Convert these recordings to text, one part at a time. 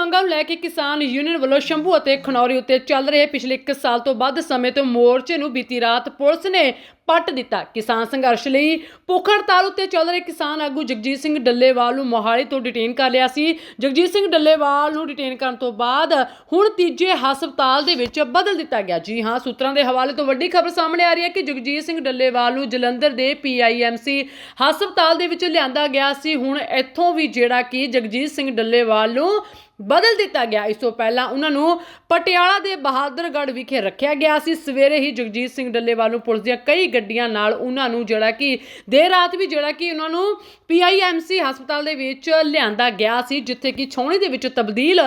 ਮੰਗਾਂ ਨੂੰ ਲੈ ਕੇ ਕਿਸਾਨ ਯੂਨੀਅਨ ਵੱਲੋਂ ਸ਼ੰਭੂ ਅਤੇ ਖਨੌਰੀ ਉੱਤੇ ਚੱਲ ਰਹੇ ਪਿਛਲੇ 1 ਸਾਲ ਤੋਂ ਵੱਧ ਸਮੇਂ ਤੋਂ ਮੋਰਚੇ ਨੂੰ ਬੀਤੀ ਰਾਤ ਪੁਲਿਸ ਨੇ ਪੱਟ ਦਿੱਤਾ। ਕਿਸਾਨ ਸੰਘਰਸ਼ ਲਈ ਭੁੱਖ ਹੜਤਾਲ ਉੱਤੇ ਚੱਲ ਰਹੇ ਕਿਸਾਨ ਆਗੂ ਜਗਜੀਤ ਸਿੰਘ ਡੱਲੇਵਾਲ ਨੂੰ ਮੋਹਾਲੀ ਤੋਂ ਡਿਟੇਨ ਕਰ ਲਿਆ ਸੀ। ਜਗਜੀਤ ਸਿੰਘ ਡੱਲੇਵਾਲ ਨੂੰ ਡਿਟੇਨ ਕਰਨ ਤੋਂ ਬਾਅਦ ਹੁਣ ਤੀਜੇ ਹਸਪਤਾਲ ਦੇ ਵਿੱਚ ਬਦਲ ਦਿੱਤਾ ਗਿਆ। ਜੀ ਹਾਂ, ਸੂਤਰਾਂ ਦੇ ਹਵਾਲੇ ਤੋਂ ਵੱਡੀ ਖਬਰ ਸਾਹਮਣੇ ਆ ਰਹੀ ਹੈ ਕਿ ਜਗਜੀਤ ਸਿੰਘ ਡੱਲੇਵਾਲ ਨੂੰ ਜਲੰਧਰ ਦੇ ਪੀਆਈਐਮਸੀ ਹਸਪਤਾਲ ਦੇ ਵਿੱਚ ਲਿਆਂਦਾ ਗਿਆ ਸੀ। ਹੁਣ ਇੱਥੋਂ ਵੀ ਜਿਹੜਾ ਕਿ ਜਗਜੀਤ ਸਿੰਘ ਡੱਲੇਵਾਲ ਨੂੰ ਬਦਲ ਦਿੱਤਾ ਗਿਆ। ਇਸ ਤੋਂ ਪਹਿਲਾਂ ਉਹਨਾਂ ਨੂੰ ਪਟਿਆਲਾ ਦੇ ਬਹਾਦਰਗੜ੍ਹ ਵਿਖੇ ਰੱਖਿਆ ਗਿਆ ਸੀ। ਸਵੇਰੇ ਹੀ ਜਗਜੀਤ ਸਿੰਘ ਡੱਲੇਵਾਲ ਨੂੰ ਪੁਲਿਸ ਦੀਆਂ ਕਈ ਗੱਡੀਆਂ ਨਾਲ ਉਹਨਾਂ ਨੂੰ ਜਿਹੜਾ ਕਿ ਦੇਰ ਰਾਤ ਵੀ ਜਿਹੜਾ ਕਿ ਉਹਨਾਂ ਨੂੰ ਪੀਆਈਐਮਸੀ ਹਸਪਤਾਲ ਦੇ ਵਿੱਚ ਲਿਆਂਦਾ ਗਿਆ ਸੀ, ਜਿੱਥੇ ਕਿ ਛਾਉਣੀ ਦੇ ਵਿੱਚ ਤਬਦੀਲ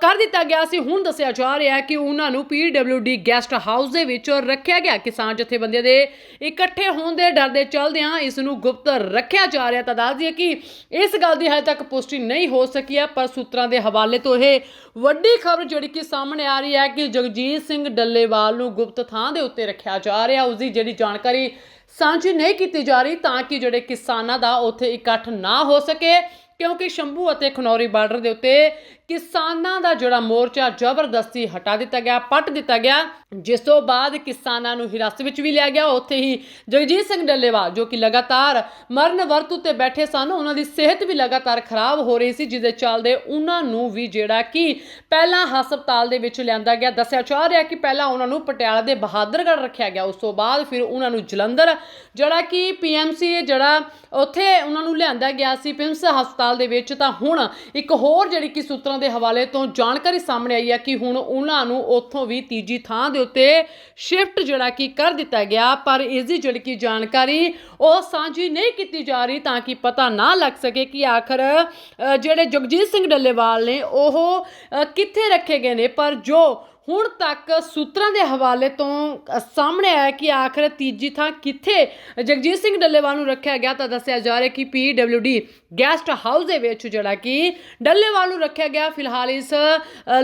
ਕਰ ਦਿੱਤਾ ਗਿਆ ਸੀ। ਹੁਣ ਦੱਸਿਆ ਜਾ ਰਿਹਾ ਹੈ ਕਿ ਉਹਨਾਂ ਨੂੰ ਪੀਡਬਲਯੂਡੀ ਗੈਸਟ ਹਾਊਸ ਦੇ ਵਿੱਚ ਰੱਖਿਆ ਗਿਆ। ਕਿਸਾਨ ਜਥੇਬੰਦੀਆਂ ਦੇ ਇਕੱਠੇ ਹੋਣ ਦੇ ਡਰ ਦੇ ਚਲਦਿਆਂ ਇਸ ਨੂੰ ਗੁਪਤ ਰੱਖਿਆ ਜਾ ਰਿਹਾ ਤਾਂ ਦੱਸ ਦਈਏ ਕਿ ਇਸ ਗੱਲ ਦੀ ਹਜੇ ਤੱਕ ਪੁਸ਼ਟੀ ਨਹੀਂ ਹੋ ਸਕੀ ਹੈ, ਪਰ ਸੂਤਰਾਂ ਦੇ ਹਵਾ ਹਵਾਲੇ ਤੋਂ ਇਹ ਵੱਡੀ ਖਬਰ ਜਿਹੜੀ ਕਿ ਸਾਹਮਣੇ ਆ ਰਹੀ ਹੈ ਕਿ ਜਗਜੀਤ ਸਿੰਘ ਡੱਲੇਵਾਲ ਨੂੰ ਗੁਪਤ ਥਾਂ ਦੇ ਉੱਤੇ ਰੱਖਿਆ ਜਾ ਰਿਹਾ, ਉਸ ਦੀ ਜਿਹੜੀ ਜਾਣਕਾਰੀ ਸਾਂਝੀ ਨਹੀਂ ਕੀਤੀ ਜਾ ਰਹੀ ਤਾਂ ਕਿ ਜਿਹੜੇ ਕਿਸਾਨਾਂ ਦਾ ਉੱਥੇ ਇਕੱਠ ਨਾ ਹੋ ਸਕੇ, ਕਿਉਂਕਿ ਸ਼ੰਭੂ ਅਤੇ ਖਨੌਰੀ ਬਾਰਡਰ ਦੇ ਉੱਤੇ ਕਿਸਾਨਾਂ ਦਾ ਜਿਹੜਾ ਮੋਰਚਾ ਜ਼ਬਰਦਸਤੀ ਹਟਾ ਦਿੱਤਾ ਗਿਆ, ਪੱਟ ਦਿੱਤਾ ਗਿਆ, ਜਿਸ ਤੋਂ ਬਾਅਦ ਕਿਸਾਨਾਂ ਨੂੰ ਹਿਰਾਸਤ ਵਿੱਚ ਵੀ ਲਿਆ ਗਿਆ। ਉੱਥੇ ਹੀ ਜਗਜੀਤ ਸਿੰਘ ਡੱਲੇਵਾਲ, ਜੋ ਕਿ ਲਗਾਤਾਰ ਮਰਨ ਵਰਤ ਉੱਤੇ ਬੈਠੇ ਸਨ, ਉਹਨਾਂ ਦੀ ਸਿਹਤ ਵੀ ਲਗਾਤਾਰ ਖਰਾਬ ਹੋ ਰਹੀ ਸੀ ਜਿਸ ਦੇ ਚੱਲਦੇ ਉਹਨਾਂ ਨੂੰ ਵੀ ਜਿਹੜਾ ਕਿ ਪਹਿਲਾਂ ਹਸਪਤਾਲ ਦੇ ਵਿੱਚ ਲਿਆਂਦਾ ਗਿਆ। ਦੱਸਿਆ ਜਾ ਰਿਹਾ ਕਿ ਪਹਿਲਾਂ ਉਹਨਾਂ ਨੂੰ ਪਟਿਆਲਾ ਦੇ ਬਹਾਦਰਗੜ੍ਹ ਰੱਖਿਆ ਗਿਆ, ਉਸ ਤੋਂ ਬਾਅਦ ਫਿਰ ਉਹਨਾਂ ਨੂੰ ਜਲੰਧਰ, ਜਿਹੜਾ ਕਿ ਪੀਐਮਸੀ ਜਿਹੜਾ ਉੱਥੇ ਉਹਨਾਂ ਨੂੰ ਲਿਆਂਦਾ ਗਿਆ ਸੀ, ਪਿੰਸ ਹਸਪਤਾਲ ਦੇ ਵਿੱਚ। ਤਾਂ ਹੁਣ ਇੱਕ ਹੋਰ ਜਿਹੜੀ ਕਿ ਸੂਤਰਾਂ ਦੇ ਹਵਾਲੇ ਤੋਂ ਜਾਣਕਾਰੀ ਸਾਹਮਣੇ ਆਈ ਹੈ ਕਿ ਹੁਣ ਉਹਨਾਂ ਨੂੰ ਉੱਥੋਂ ਵੀ ਤੀਜੀ ਥਾਂ ਦੇ ਉੱਤੇ ਸ਼ਿਫਟ ਜਿਹੜਾ ਕਿ ਕਰ ਦਿੱਤਾ ਗਿਆ, ਪਰ ਇਸ ਦੀ ਜਿਹੜੀ ਕਿ ਜਾਣਕਾਰੀ ਉਹ ਸਾਂਝੀ ਨਹੀਂ ਕੀਤੀ ਜਾ ਰਹੀ ਤਾਂ ਕਿ ਪਤਾ ਨਾ ਲੱਗ ਸਕੇ ਕਿ ਆਖਰ ਜਿਹੜੇ ਜਗਜੀਤ ਸਿੰਘ ਡੱਲੇਵਾਲ ਨੇ ਉਹ ਕਿੱਥੇ ਰੱਖੇ ਗਏ ਨੇ। ਪਰ ਜੋ ਹੁਣ ਤੱਕ ਸੂਤਰਾਂ ਦੇ ਹਵਾਲੇ ਤੋਂ ਸਾਹਮਣੇ ਆਇਆ ਕਿ ਆਖਰ ਤੀਜੀ ਥਾਂ ਕਿੱਥੇ ਜਗਜੀਤ ਸਿੰਘ ਡੱਲੇਵਾਲ ਨੂੰ ਰੱਖਿਆ ਗਿਆ ਤਾਂ ਦੱਸਿਆ ਜਾ ਰਿਹਾ ਕਿ ਪੀਡਬਲਯੂਡੀ ਗੈਸਟ ਹਾਊਸ ਦੇ ਵਿੱਚ ਜਿਹੜਾ ਕਿ ਡੱਲੇਵਾਲ ਨੂੰ ਰੱਖਿਆ ਗਿਆ। ਫਿਲਹਾਲ ਇਸ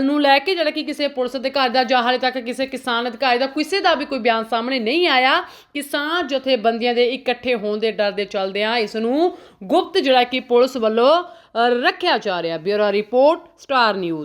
ਨੂੰ ਲੈ ਕੇ ਜਿਹੜਾ ਕਿ ਕਿਸੇ ਪੁਲਿਸ ਅਧਿਕਾਰੀ ਦਾ ਜਾਂ ਹਾਲੇ ਤੱਕ ਕਿਸੇ ਕਿਸਾਨ ਅਧਿਕਾਰੀ ਦਾ ਕਿਸੇ ਦਾ ਵੀ ਕੋਈ ਬਿਆਨ ਸਾਹਮਣੇ ਨਹੀਂ ਆਇਆ। ਕਿਸਾਨ ਜਥੇਬੰਦੀਆਂ ਦੇ ਇਕੱਠੇ ਹੋਣ ਦੇ ਡਰ ਦੇ ਚੱਲਦਿਆਂ ਇਸ ਨੂੰ ਗੁਪਤ ਜਿਹੜਾ ਕਿ ਪੁਲਿਸ ਵੱਲੋਂ ਰੱਖਿਆ ਜਾ ਰਿਹਾ। Bureau report, Star News.